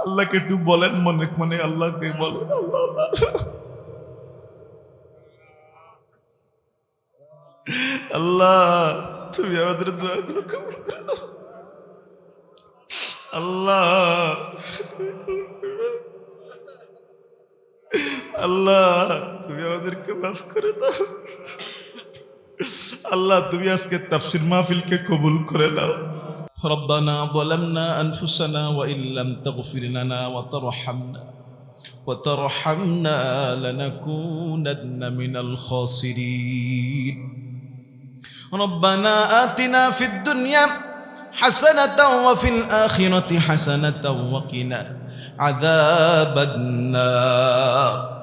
আল্লাহকে একটু বলেন মনে মনে, আল্লাহকে বলেন। আল্লাহ আল্লাহ। তুমি আমাদের আল্লাহ আল্লাহ, তুমি আমাদেরকে মাফ করে দাও। আল্লাহ তুমি আজকে তাফসির মাহফিলকে কবুল করে নাও ربنا ظلمنا أنفسنا وإن لم تغفر لنا وترحمنا وترحمنا لنكونن من الخاسرين ربنا آتنا في الدنيا حسنة وفي الآخرة حسنة وقنا عذاب النار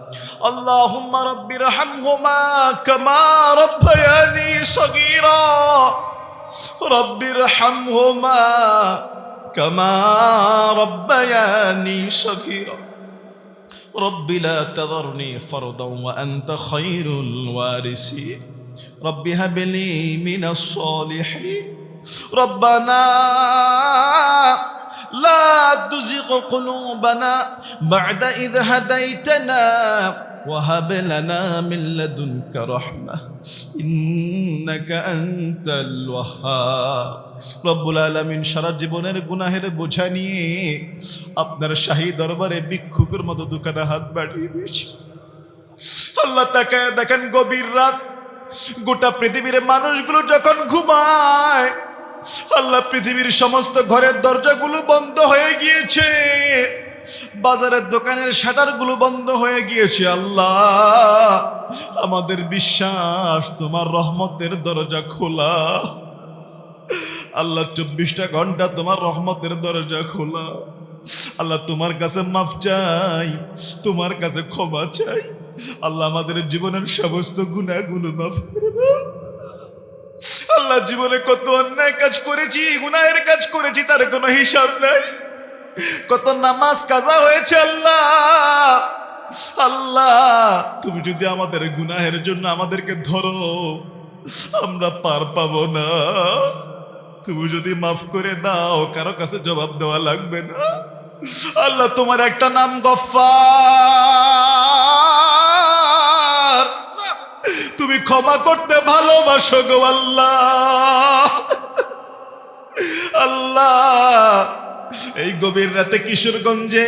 اللهم رب ارحمهما كما ربياني صغيرا رب ارحمهما كما ربياني صغيرا رب لا تذرني فردا وأنت خير الوارثين رب هب لي من الصالحين ربنا لا تزغ قلوبنا بعد إذ هديتنا وهب لنا من لدنك رحمة إنك أنت الوهاب রব্বুল আলমিন সারা জীবনের গুনাহের বোঝা নিয়ে আপনার শাহী দরবারে ভিক্ষুকের মতো দোকানে হাত বাড়িয়ে দিয়েছে আল্লাহ তাকায় দেখেন গভীর রাত গোটা পৃথিবীর মানুষগুলো যখন ঘুমায় আল্লাহ পৃথিবীর সমস্ত ঘরের দরজাগুলো বন্ধ হয়ে গিয়েছে। বাজারের দোকানের শাটারগুলো বন্ধ হয়ে গিয়েছে, আল্লাহ। আমাদের বিশ্বাস, তোমার রহমতের দরজা খোলা। আল্লাহ, চব্বিশটা ঘণ্টা তোমার রহমতের দরজা খোলা। আল্লাহ, তোমার কাছে মাফ চাই, তোমার কাছে ক্ষমা চাই। আল্লাহ, আমাদের জীবনের সমস্ত গুণাগুলো মাফ করে দাও। আল্লাহ জীবনে কত অন্যায় কাজ করেছি, গুনাহের কাজ করেছি, তার কোনো হিসাব নাই। কত নামাজ, কাজা হয়েছে আল্লাহ। আল্লাহ, তুমি যদি আমাদের গুনাহের জন্য আমাদেরকে ধরো, আমরা পার পাবো না। তুমি যদি মাফ করে দাও, কারও কাছে জবাব দেওয়া লাগবে না। আল্লাহ, তোমার একটা নাম গফার তুমি ক্ষমা করতে ভালোবাসো গো আল্লাহ। আল্লাহ, এই গভীর রাতে কিশোরগঞ্জে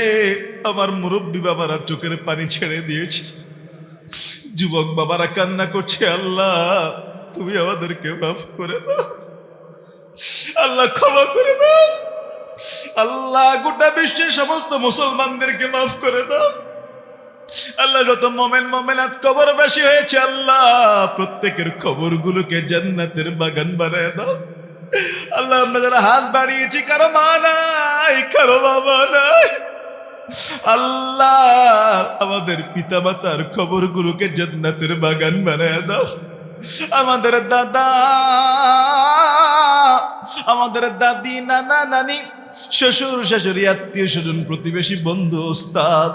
আমার মুরব্বী বাবারা চোখের পানি ছেড়ে দিয়েছে। যুবক বাবারা কান্না করছে, আল্লাহ, তুমি আমাদেরকে মাফ করে দাও। আল্লাহ, ক্ষমা করে দাও। আল্লাহ, গোটা বিশ্বের সমস্ত মুসলমানদেরকে মাফ করে দাও। আল্লাহ যত মোমেন মোমেনাত কবর বেশি হয়েছে, আল্লাহ প্রত্যেকের খবরগুলোকে জান্নাতের বাগান বানায় দাও। আল্লাহ আমরা যারা হাত বাড়িয়েছি, কারও মা নাই, কারও বাবা নাই। আল্লাহ আমাদের পিতা মাতার খবরগুলোকে জান্নাতের বাগান বানায় দাও। আমাদের দাদা আমাদের দাদি, নানা, নানি, শ্বশুর, শাশুড়ি, আত্মীয় স্বজন, প্রতিবেশী, বন্ধু, ওস্তাদ,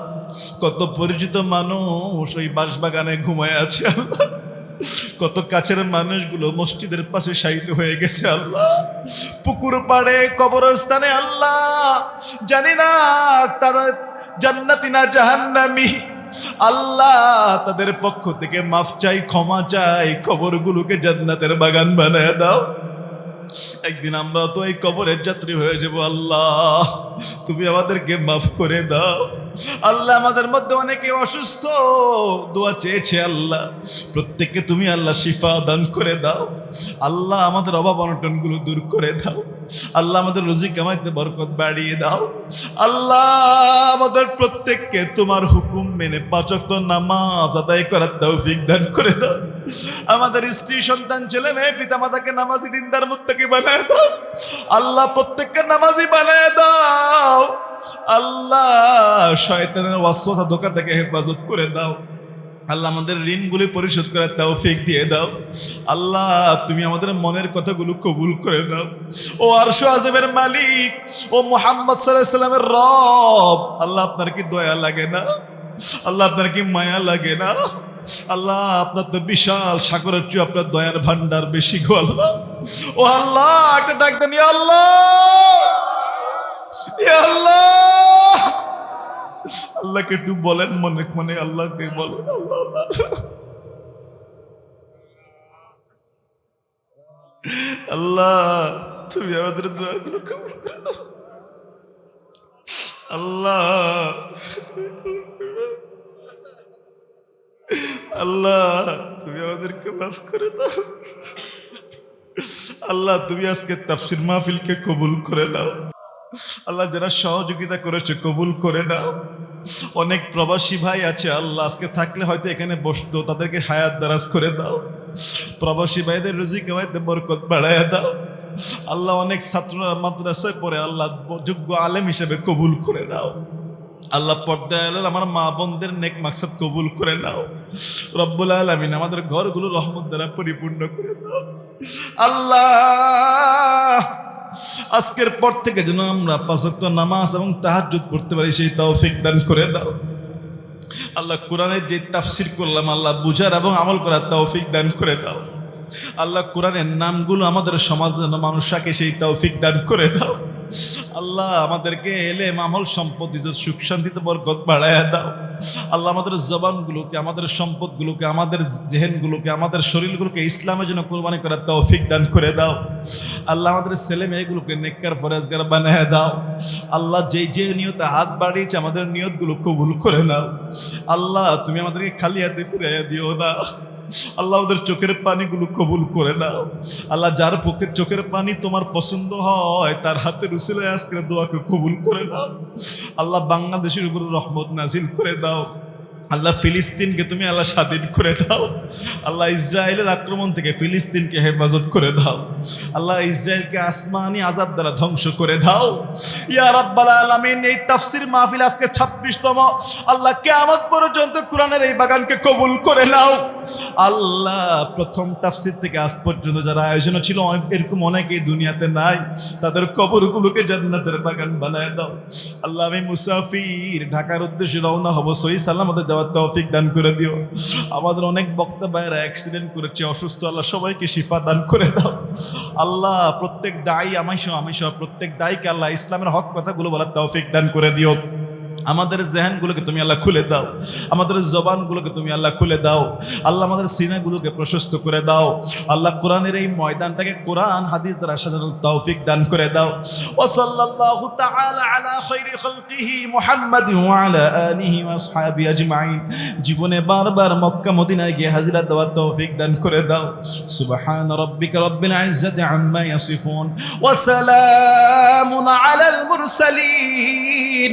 কত পরিচিত মানুষ ওই বাঁশবাগানে ঘুমায় আছে কত কাছের মানুষগুলো মসজিদের পাশে শায়িত হয়ে গেছে আল্লাহ। পুকুর পাড়ে, কবরস্থানে আল্লাহ। জানি না তারা জান্নাতি না জাহান্নামি। আল্লাহ তাদের পক্ষ থেকে মাফ চাই, ক্ষমা চাই খবরগুলোকে জান্নাতের বাগান বানায় দাও। একদিন আমরা তো এই কবরের যাত্রী হয়ে যাব আল্লাহ। তুমি আমাদেরকে মাফ করে দাও। আল্লাহ আমাদের মধ্যে অনেকে অসুস্থ। দোয়া চেয়েছে আল্লাহ। প্রত্যেককে তুমি আল্লাহ শিফা দান করে দাও। আল্লাহ আমাদের অভাব অনটনগুলো দূর করে দাও। আল্লাহ আমাদের রুজি কামাইতে বরকত বাড়িয়ে দাও। আল্লাহ আমাদের প্রত্যেককে তোমার হুকুম মেনে পাচক নামাজ আদায় করার তৌফিক দান করে দাও। আমাদের স্ত্রী, সন্তান, ছেলে, মেয়ে, পিতা মাতাকে নামাজি দিনদার মুত্তাকি বানায় দাও। আল্লাহ প্রত্যেককে নামাজি বানায় দাও। আল্লাহ শয়তানের ওয়াসওয়াসা থেকে হেফাজত করে দাও। আল্লাহ আমাদের ঋণগুলি পরিশোধ করার তৌফিক দিয়ে দাও। আল্লাহ, তুমি আমাদের মনের কথাগুলো কবুল করে দাও। ও আরশো আজমের মালিক, ও মোহাম্মদ সাল্লামের রব, আল্লাহ আপনার কি দয়া লাগে না? আল্লাহ আপনার কি মায়া লাগে না? আল্লাহ, আপনার তো বিশাল সাগরের চেয়ে আপনার দয়ার ভান্ডার বেশি গো আল্লাহ। ও আল্লাহ, একটা ডাক দেন আল্লাহ! আল্লাহ! আল্লাহকে একটু বলেন, মনে মনে আল্লাহকে বলেন। আল্লাহ, তুমি আমাদের দোয়াগুলো কবুল করে। আল্লাহ আল্লাহ, তুমি আমাদেরকে মাফ করে দাও। আল্লাহ, তুমি আজকে তাফসির মাহফিলকে কবুল করে নাও। আল্লাহ যারা সহযোগিতা করেছে, কবুল করে নাও। অনেক প্রবাসী ভাই আছে, আল্লাহ আজকে থাকলে হয়তো এখানে বসতো, তাদেরকে হায়াত দারাজ করে দাও। প্রবাসী ভাইদের রুজি কামাইতে বরকত বাড়ায় দাও। আল্লাহ অনেক ছাত্ররা মাদ্রাসায় পড়ে, আল্লাহ যোগ্য আলেম হিসেবে কবুল করে নাও। আল্লাহ পর্দায় আলো আমার মা বোনদের নেক মাকসাদ কবুল করে নাও। রব্বুল আলামিন আমাদের ঘরগুলো রহমত দ্বারা পরিপূর্ণ করে দাও। আল্লাহ! আজকের পর থেকে যেন আমরা পাঁচক্ত নামাজ এবং তাহাজ্জুদ পড়তে পারি, সেই তৌফিক দান করে দাও। আল্লাহ কোরআনের যে তাফসির করলাম, আল্লাহ বুঝার এবং আমল করার তৌফিক দান করে দাও। আল্লাহ কোরআনের নামগুলো আমাদের সমাজের মানুষকে সেই তৌফিক দান করে দাও। আল্লাহ আমাদেরকে এলে আমল, সম্পদ সুখ, শান্তিতে বরকত বাড়ায় দাও। আল্লাহ আমাদের জবানগুলোকে, আমাদের সম্পদগুলোকে, আমাদের জেহেনগুলোকে, আমাদের শরীরগুলোকে ইসলামের জন্য কোরবানি করার তৌফিক দান করে দাও। আল্লাহ আমাদের ছেলে মেয়েগুলোকে নেককার ফরেজগার বানিয়ে দাও। আল্লাহ যে যে নিয়তে হাত বাড়িয়েছে, আমাদের নিয়তগুলো কবুল করে নাও। আল্লাহ, তুমি আমাদেরকে খালি হাতে ফিরাইয়া দিও না। আল্লাহ ওদের চোখের পানিগুলো কবুল করে নাও। আল্লাহ যার পক্ষে চোখের পানি তোমার পছন্দ হয়, তার হাতে রুসিলে আজকের দোয়াকে কবুল করে নাও। আল্লাহ বাংলাদেশের উপর রহমত নাজিল করে দাও আল্লাহ ফিলিস্তিনকে তুমি আল্লাহ স্বাধীন করে দাও। আল্লাহ ইসরায়েলের আক্রমণ থেকে ফিলিস্তিনকে হেফাজত করে দাও। আল্লাহ ইসরায়েলকে আসমানি আজাব দ্বারা ধ্বংস করে দাও। ইয়া রাব্বাল আলামিন, এই 26তম আল্লাহ কিয়ামত পর্যন্ত কোরআনের এই বাগানকে কবুল করে নাও। আল্লাহ, প্রথম তাফসির থেকে আজ পর্যন্ত যারা আয়োজন ছিল এরকম অনেকেই দুনিয়াতে নাই। তাদের কবরগুলোকে জান্নাতের বাগান বানায় দাও। আল্লাহ আমি মুসাফির, ঢাকার উদ্দেশ্যে রওনা হব, সহি সালামতে যাওয়ার তৌফিক দান করে দিও। আমাদের অনেক বক্তা ভাইয়েরা অ্যাক্সিডেন্ট করেছে, অসুস্থ, আল্লাহ সবাইকে শিফা দান করে দাও। আল্লাহ প্রত্যেক দায়ী আমি সহ আমি সহ প্রত্যেক দায়ীকে আল্লাহ ইসলামের হক কথাগুলো বলার তৌফিক দান করে দিও। আমাদের জেহানগুলোকে তুমি আল্লাহ খুলে দাও। আমাদের জবানগুলোকে তুমি আল্লাহ খুলে দাও। আল্লাহ আমাদের সিনাগুলোকে প্রশস্ত করে দাও। আল্লাহ কোরআনের এই ময়দানটাকে কোরআন, হাদিস দ্বারা সাজানোর তৌফিক দান করে দাও। ও সাল্লাল্লাহু তাআলা আলা খাইরি খালকিহি মুহাম্মাদ ওয়া আলা আলিহি ওয়া আসহাবি আজমাইন। জীবনে বারবার মক্কা, মদিনায় গিয়ে হাজিরা দেওয়ার তৌফিক দান করে দাও। সুবহান রাব্বিকা রাব্বিল ইজ্জাতি আম্মা ইয়াসিফুন। ওয়া সালামুন আলাল মুরসালিন।